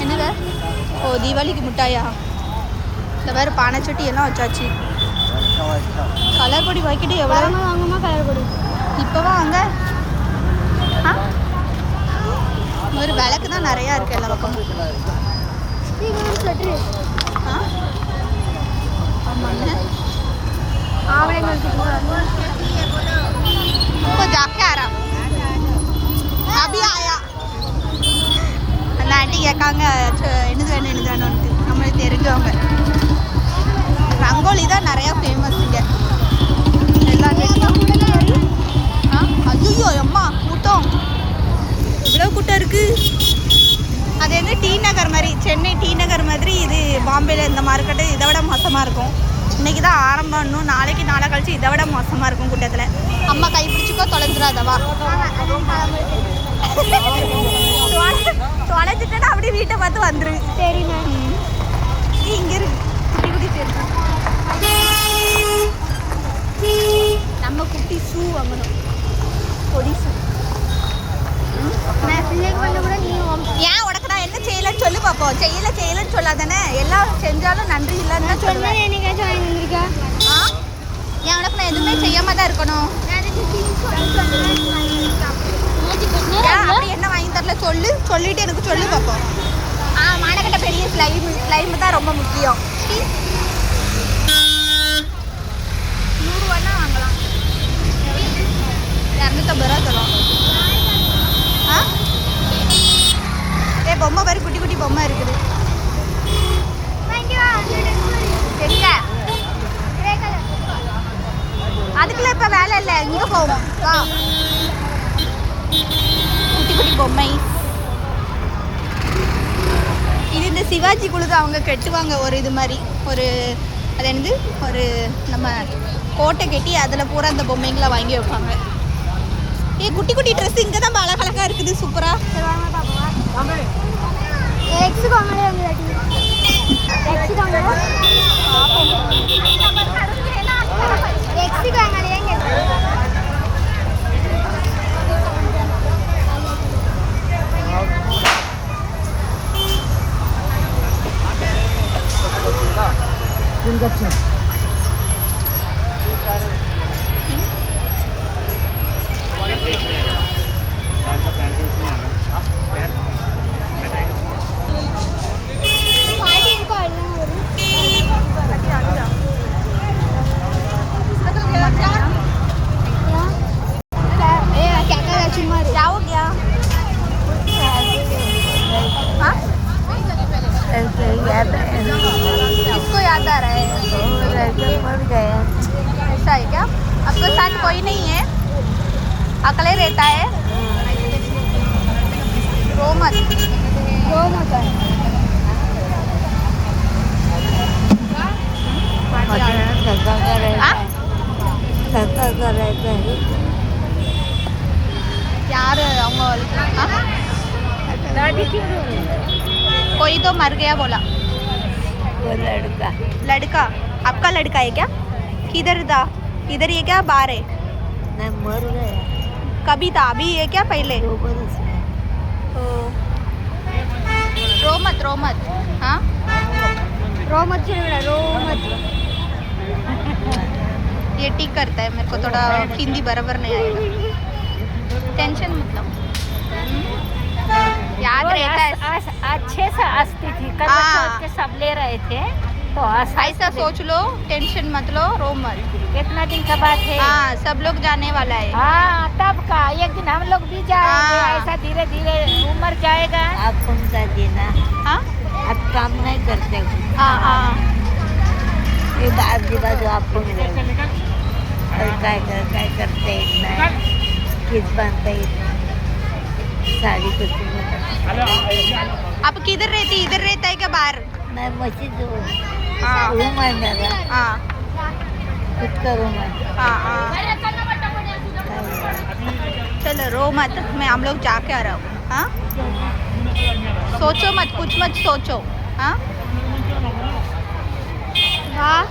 என்னது ஓ தீபாவளிக்கு மிட்டாயா? இந்த மாதிரி பானைச்சட்டி எல்லாம் வச்சாச்சு. கலர் பொடி பாக்கெட்டு எவ்வளோ? வரமா வாங்கம்மா கலர் கொடு இப்போவா அங்கே ஆ? ஒரு விளக்கு தான் நிறையா இருக்குது எல்லா பக்கமும். ஆ? ஆமாண்ணே ஆவணங்கள் இப்போ जाके கேட்காங்க என்னது வேணும் என்னது வேணும்னு நம்மளுக்கு தெரிஞ்சவங்க. ரங்கோலி தான் நிறையா ஃபேமஸ் இங்கே. எல்லா ஐயோ அம்மா கூட்டம். இவ்வளோ கூட்டம் இருக்குது அது வந்து டி நகர் மாதிரி. சென்னை டி நகர் மாதிரி இது பாம்பேயில் இந்த மார்க்கெட்டு இதை விட மோசமாக இருக்கும். இன்னைக்கு தான் ஆரம்பம். இன்னும் நாளைக்கு நாளை கழிச்சு இதை விட மோசமாக இருக்கும் கூட்டத்தில். அம்மா கை பிடிச்சிக்கோ தொலைஞ்சிடாதவா? தொலைச்சிட்டா அப்படியே வீட்டை பார்த்து வந்துரு நீ இங்க இரு. குட்டி குட்டி சேர்த்து நம்ம குட்டி ஷூ வாங்கணும். கொடி ஷூ ஏன் உனக்கு நான் என்ன செய்யலைன்னு சொல்லி பார்ப்போம் செய்யல செய்யலைன்னு சொல்லாதானே? எல்லாம் செஞ்சாலும் நன்றி இல்லைன்னு சொல்லுவேன். ஏன் உனக்கு நான் எதுவுமே செய்யாம தான் இருக்கணும் ஏன் அப்படி என்ன சொல்லு சொல்லிட்டு எனக்கு சொல்லி பார்ப்போம் ஆ மானக்கட்ட பெரிய ஸ்லைம் ஸ்லைம் தான் ரொம்ப முக்கியம். சீ. நூறுரூவானா வாங்கலாம். இரநூத்தம்பது ரூபா தரும் ஆ? ஏ பொம்மை பாரு குட்டி குட்டி பொம்மை இருக்குது. எங்க? அதுக்குள்ள இப்ப வேலை இல்லை. இங்க போவோம். வா. பொம்மை இது இந்த சிவாஜி குழுது அவங்க கட்டுவாங்க ஒரு இது மாதிரி ஒரு அது என்னது ஒரு நம்ம கோட்டை கட்டி அதில் பூரா அந்த பொம்மைங்களை வாங்கி வைப்பாங்க ஏ குட்டி குட்டி ட்ரெஸ் இங்கே தான் அழகழகாக இருக்குது சூப்பராக எக்ஸுக்கு வாங்கலே কোন যাচ্ছেন Okay, yeah, but... याद आ रहा है ऐसा है क्या आपके साथ कोई नहीं है अकेले रहता है रो मत रो मत हाँ? यार அவங்க हाँ? कोई तो मर गया बोला लड़का। लड़का? आपका लड़का है क्या? किधर था? इधर ये क्या बाहर है? मैं मर गया। कभी था? अभी है क्या पहले? तो रो मत रो मत हाँ? रो मत रो मत ये ठीक करता है मेरे को थोड़ा हिंदी बराबर नहीं आएगा। टेंशन मतलब। याद रहता है। अच्छे से हंसती थी। कल हाँ। के सब ले रहे थे तो ऐसा सोच लो टेंशन मत लो रो मत। कितना दिन का बात है। हाँ सब लोग जाने वाला है। हाँ तब का एक दिन हम लोग भी जाएँगे। ऐसा धीरे धीरे उम्र जाएगा। आप कौन सा देना हाँ? आप काम नहीं करते हाँ? हाँ ये बाजू बाजू आप कौन और काय करते इतना किस बांधते इतना साड़ी कुछ आप किधर रहती इधर रहता है क्या बाहर? मैं मस्जिद हूँ। हाँ। मेरा। हाँ। खुद हाँ हाँ। चलो रो मत। मैं हम लोग जाके आ रहा हूँ। हाँ? सोचो मत कुछ मत सोचो। हाँ? हाँ।